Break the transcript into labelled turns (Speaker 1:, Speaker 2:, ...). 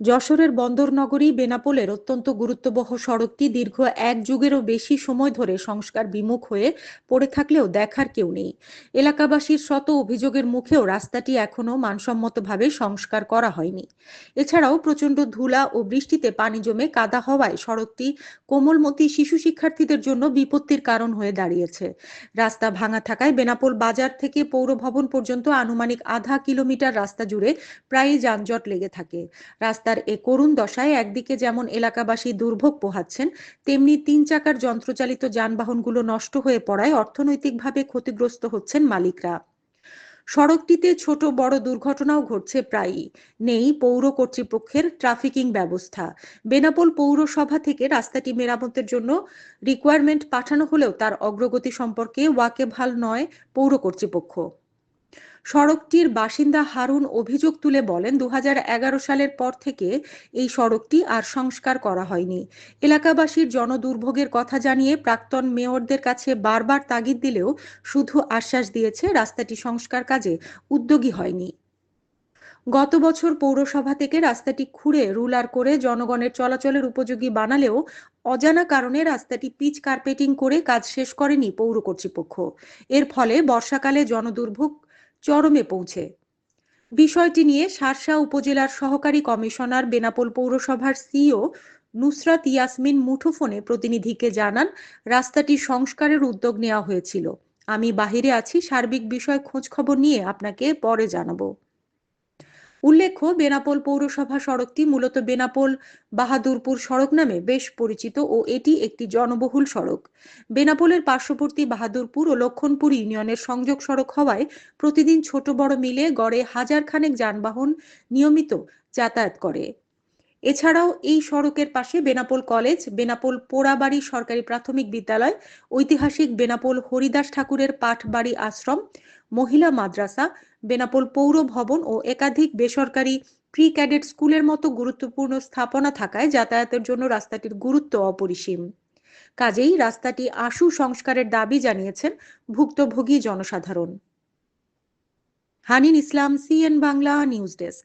Speaker 1: যশোরের বন্দর নগরী বেনাপোলের অত্যন্ত গুরুত্ববহ সড়কটি দীর্ঘ এক যুগেরও বেশি সময় ধরে সংস্কার বিমুখ হয়ে পড়ে থাকলেও দেখার কেউ নেই। এলাকাবাসীর শত অভিযোগের মুখেও রাস্তাটি এখনও মানসম্মতভাবে সংস্কার করা হয়নি। এছাড়াও প্রচণ্ড ধুলা ও বৃষ্টিতে পানি জমে কাদা হওয়ায় সড়কটি কোমলমতি শিশু শিক্ষার্থীদের জন্য বিপত্তির কারণ হয়ে দাঁড়িয়েছে। রাস্তা ভাঙা থাকায় বেনাপোল বাজার থেকে পৌরভবন পর্যন্ত আনুমানিক আধা কিলোমিটার রাস্তা জুড়ে প্রায়ই যানজট লেগে থাকে। রাস্তা রাস্তার এ করুণ দশায় একদিকে যেমন এলাকাবাসী দুর্ভোগ পোহাচ্ছেন, তেমনি তিন চাকার যন্ত্রচালিত যানবাহনগুলো নষ্ট হয়ে পড়ায় অর্থনৈতিকভাবে ক্ষতিগ্রস্ত হচ্ছেন মালিকরা। সড়কটিতে ছোট বড় দুর্ঘটনাও ঘটছে প্রায়ই। নেই পৌর কর্তৃপক্ষের ট্রাফিকিং ব্যবস্থা। বেনাপোল পৌরসভা থেকে রাস্তাটি মেরামতের জন্য রিকোয়ারমেন্ট পাঠানো হলেও তার অগ্রগতি সম্পর্কে ওয়াকেবহাল নয় পৌর কর্তৃপক্ষ। সড়কটির বাসিন্দা হারুন অভিযোগ তুলে বলেন দু হাজার এগারো সালের পর থেকে এই সড়কটি আর সংস্কার করা হয়নি। এলাকাবাসীর জনদুর্ভোগের কথা জানিয়ে প্রাক্তন মেয়রদের কাছে বারবার তাগিদ দিলেও শুধু আশ্বাস দিয়েছে রাস্তাটি সংস্কার কাজে উদ্যোগী হয়নি। গত বছর পৌরসভা থেকে রাস্তাটি খুঁড়ে রুলার করে জনগণের চলাচলের উপযোগী বানালেও অজানা কারণে রাস্তাটি পিচ কার্পেটিং করে কাজ শেষ করেনি পৌর কর্তৃপক্ষ। এর ফলে বর্ষাকালে জনদুর্ভোগ চরমে পৌঁছে। বিষয়টি নিয়ে শার্শা উপজেলার সহকারী কমিশনার বেনাপোল পৌরসভার সিও নুসরাত ইয়াসমিন মুঠোফোনে প্রতিনিধিকে জানান, রাস্তাটি সংস্কারের উদ্যোগ নেওয়া হয়েছিল। আমি বাহিরে আছি, সার্বিক বিষয় খোঁজখবর নিয়ে আপনাকে পরে জানাব। উল্লেখ্য, বেনাপোল পৌরসভা সড়কটি মূলত বেনাপোল বাহাদুরপুর সড়ক নামে বেশ পরিচিত ও এটি একটি জনবহুল সড়ক। বেনাপোলের পার্শ্ববর্তী বাহাদুরপুর ও লক্ষণপুর ইউনিয়নের সংযোগ সড়ক হওয়ায় প্রতিদিন ছোট বড় মিলে গড়ে হাজার খানেক যানবাহন নিয়মিত যাতায়াত করে। এছাড়াও এই সড়কের পাশে বেনাপোল কলেজ, বেনাপোল পোড়াবাড়ি সরকারি প্রাথমিক বিদ্যালয়, ঐতিহাসিক বেনাপোল হরিদাস ঠাকুরের পাঠবাড়ি আশ্রম মহিলা মাদ্রাসা, বেনাপোল পৌর ভবন ও একাধিক বেসরকারি প্রি ক্যাডেট স্কুলের মতো গুরুত্বপূর্ণ স্থাপনা থাকায় যাতায়াতের জন্য রাস্তাটির গুরুত্ব অপরিসীম। কাজেই রাস্তাটি আশু সংস্কারের দাবি জানিয়েছেন ভুক্তভোগী জনসাধারণ। Hanin Islam, CN Bangla news desk.